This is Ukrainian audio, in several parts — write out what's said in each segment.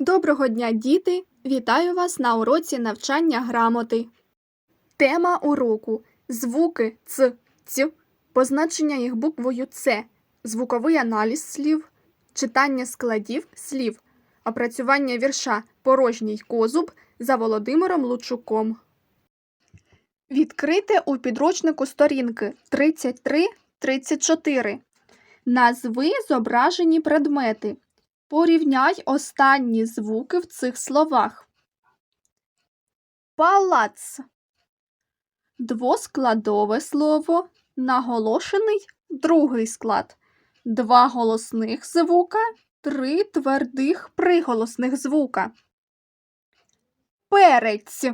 Доброго дня, діти! Вітаю вас на уроці навчання грамоти. Тема уроку звуки ц, ць, позначення їх буквою С, звуковий аналіз слів, читання складів слів, опрацювання вірша Порожній козуб за Володимиром Лучуком. Відкрите у підручнику сторінки 33-34. Назви зображені предмети. Порівняй останні звуки в цих словах. Палац. Двоскладове слово. Наголошений другий склад. Два голосних звука, три твердих приголосних звука. Перець.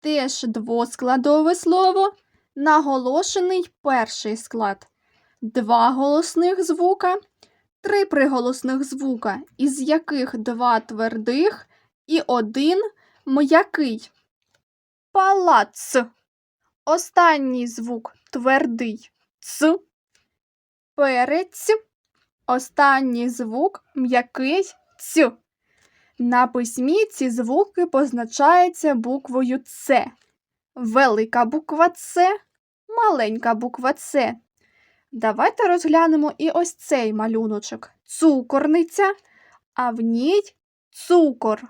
Теж двоскладове слово. Наголошений перший склад. Два голосних звука три приголосних звука, із яких два твердих і один м'який. Палац. Останній звук твердий ц. Перець. Останній звук м'який ць. На письмі ці звуки позначаються буквою С. Велика буква С, маленька буква С. Давайте розглянемо і ось цей малюночок. Цукорниця, а в ній цукор.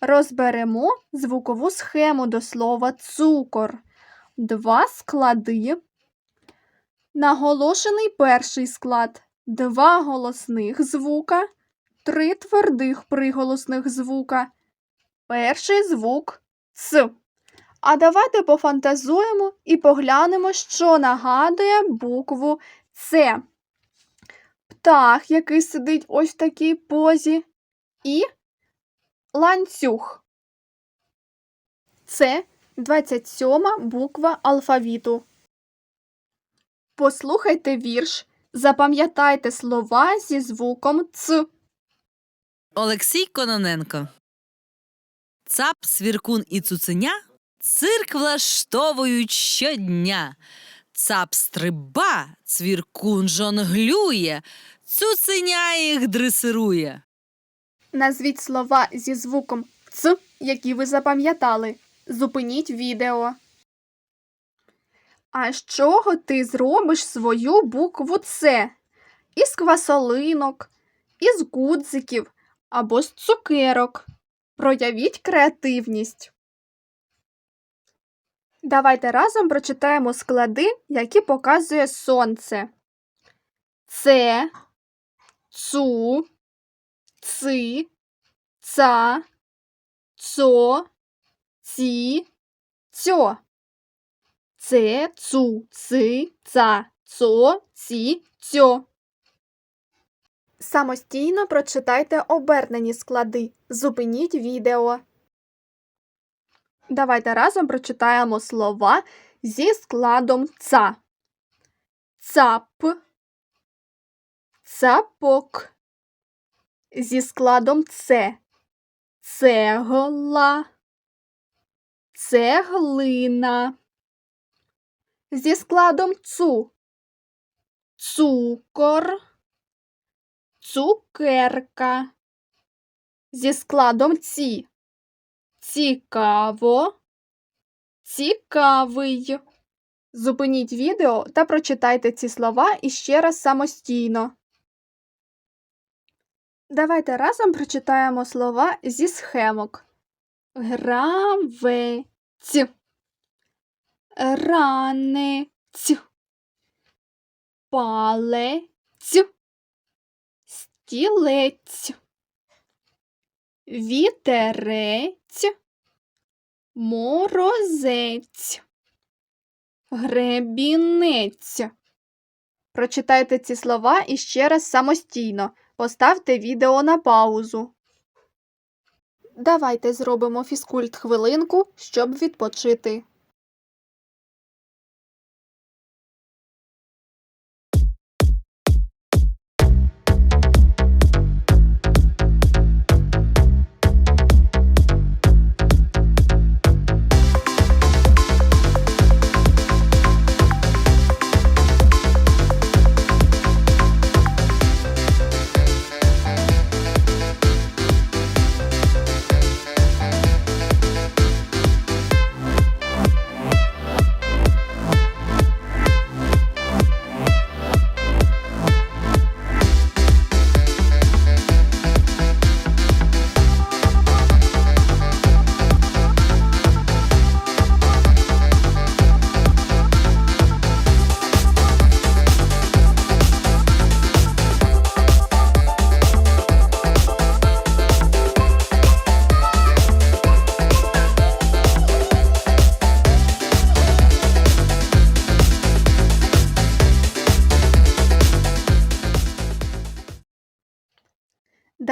Розберемо звукову схему до слова цукор. Два склади. Наголошений перший склад. Два голосних звука, три твердих приголосних звука. Перший звук Ц. А давайте пофантазуємо і поглянемо, що нагадує букву це птах, який сидить ось в такій позі, і ланцюг. Це 27 буква алфавіту. Послухайте вірш. Запам'ятайте слова зі звуком Ц. Олексій Кононенко. Цап, свіркун і цуценя цирк влаштовують щодня. Цап стриба, цвіркун жонглює, цуценя їх дресирує. Назвіть слова зі звуком Ц, які ви запам'ятали. Зупиніть відео. А з чого ти зробиш свою букву С? Із квасолинок, із гудзиків або з цукерок. Проявіть креативність. Давайте разом прочитаємо склади, які показує сонце. Це, цу, ци, ца, цо, ці, цьо. Це, цу, ци, ца, цо, ці, цьо. Самостійно прочитайте обернені склади. Зупиніть відео. Давайте разом прочитаємо слова зі складом ца. Цап, цапок. Зі складом це. Цегла, цеглина. Зі складом цу. Цукор, цукерка. Зі складом ці. Цікаво. Цікавий. Зупиніть відео та прочитайте ці слова іще раз самостійно. Давайте разом прочитаємо слова зі схемок. Гравець. Ранець. Палець. Стілець. Вітерець. Морозець. Гребінець. Прочитайте ці слова іще раз самостійно. Поставте відео на паузу. Давайте зробимо фізкульт хвилинку, щоб відпочити.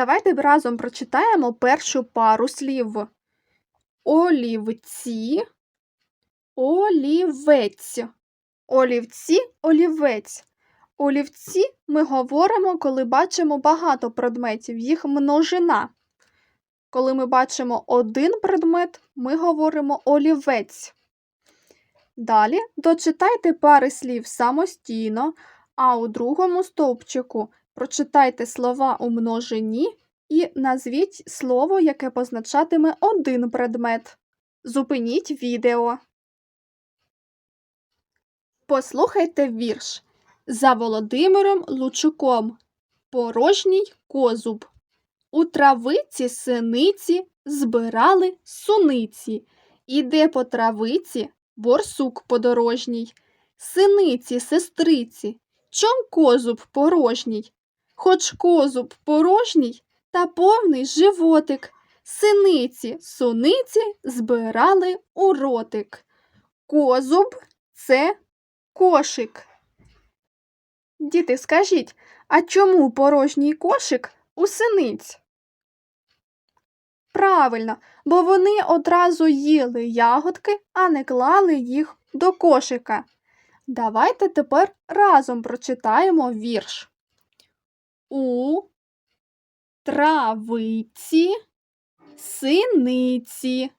Давайте разом прочитаємо першу пару слів. Олівці, олівець. Олівці, олівець. Олівці ми говоримо, коли бачимо багато предметів, їх множина. Коли ми бачимо один предмет, ми говоримо олівець. Далі дочитайте пари слів самостійно, а у другому стовпчику прочитайте слова у множині і назвіть слово, яке позначатиме один предмет. Зупиніть відео. Послухайте вірш. За Володимиром Лучуком. Порожній козуб. У травиці синиці збирали суниці. Іде по травиці борсук подорожній. Синиці, сестриці, чом козуб порожній? Хоч козуб порожній, та повний животик. Синиці, суниці збирали у ротик. Козуб це кошик. Діти, скажіть, а чому порожній кошик у синиць? Правильно, бо вони одразу їли ягодки, а не клали їх до кошика. Давайте тепер разом прочитаємо вірш. У травиці синиці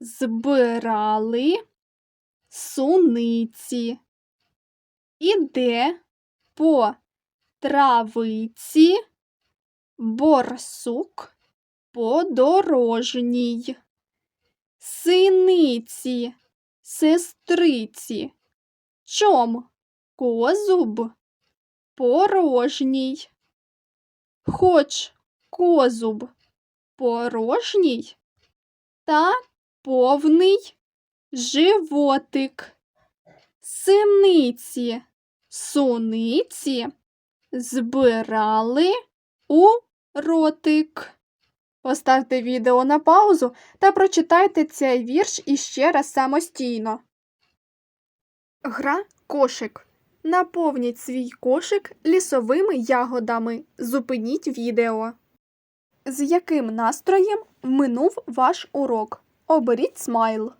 збирали суниці. Іде по травиці борсук подорожній. Синиці, сестриці, чом козуб порожній. Хоч козуб порожній та повний животик. Синиці, суниці збирали у ротик. Поставте відео на паузу та прочитайте цей вірш іще раз самостійно. Гра кошик. Наповніть свій кошик лісовими ягодами. Зупиніть відео. З яким настроєм минув ваш урок? Оберіть смайл.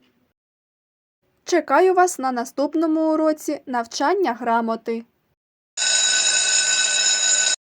Чекаю вас на наступному уроці навчання грамоти.